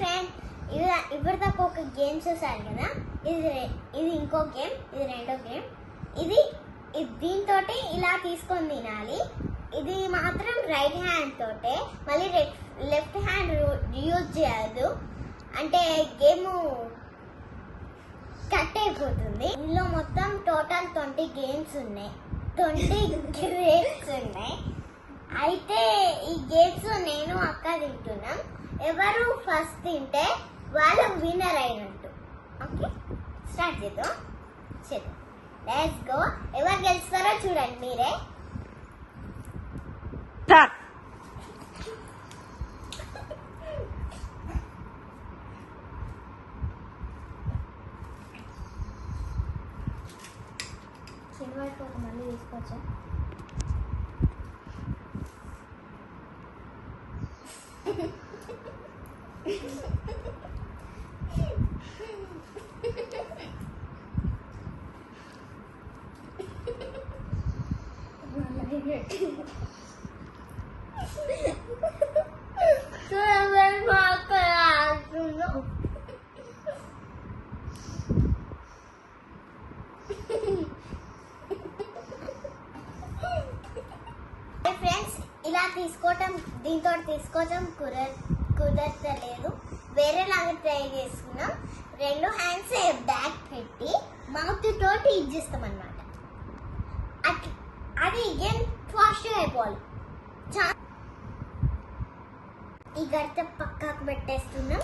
Friend ఇది ఇప్పటిదాకా ఒక గేమ్ చూసారు కదా? ఇది ఇది ఇంకో గేమ్ ఇది రెండో గేమ్ ఇది ఇది దీంతో ఇలా తీసుకొని తినాలి. ఇది మాత్రం రైట్ హ్యాండ్ తోటే మళ్ళీ లెఫ్ట్ హ్యాండ్ యూజ్ చేయదు. అంటే గేమ్ కట్ అయిపోతుంది. ఇందులో మొత్తం టోటల్ ట్వంటీ గేమ్స్ ఉన్నాయి. ట్వంటీ గ్రేడ్స్ ఉన్నాయి. అయితే ఈ గేమ్స్ నేను అక్క తింటున్నాం. ఎవరు ఫస్ట్ తింటే వాళ్ళు విన్నర్ అయినట్టు. ఓకే స్టార్ట్ చేద్దాం. చేద్దాం లెట్స్ గో ఎవరు గెలుస్తారో చూడండి మీరే. మళ్ళీ తీసుకోవచ్చా అక్క ఆడుతుందో ఫ్రెండ్స్ ఇలా తీసుకోవటం దీంతో తీసుకోవటం కుర కుదరలేదు వేరేలాగా ట్రై చేసుకున్నాం. రెండు హ్యాండ్స్ బ్యాక్ పెట్టి మౌత్ తోటి ఇచ్చేస్తాం అనమాట అది గేమ్ ఫాస్ట్గా అయిపోవాలి. చా ఈ గడిత పక్కకు పెట్టేస్తున్నాం.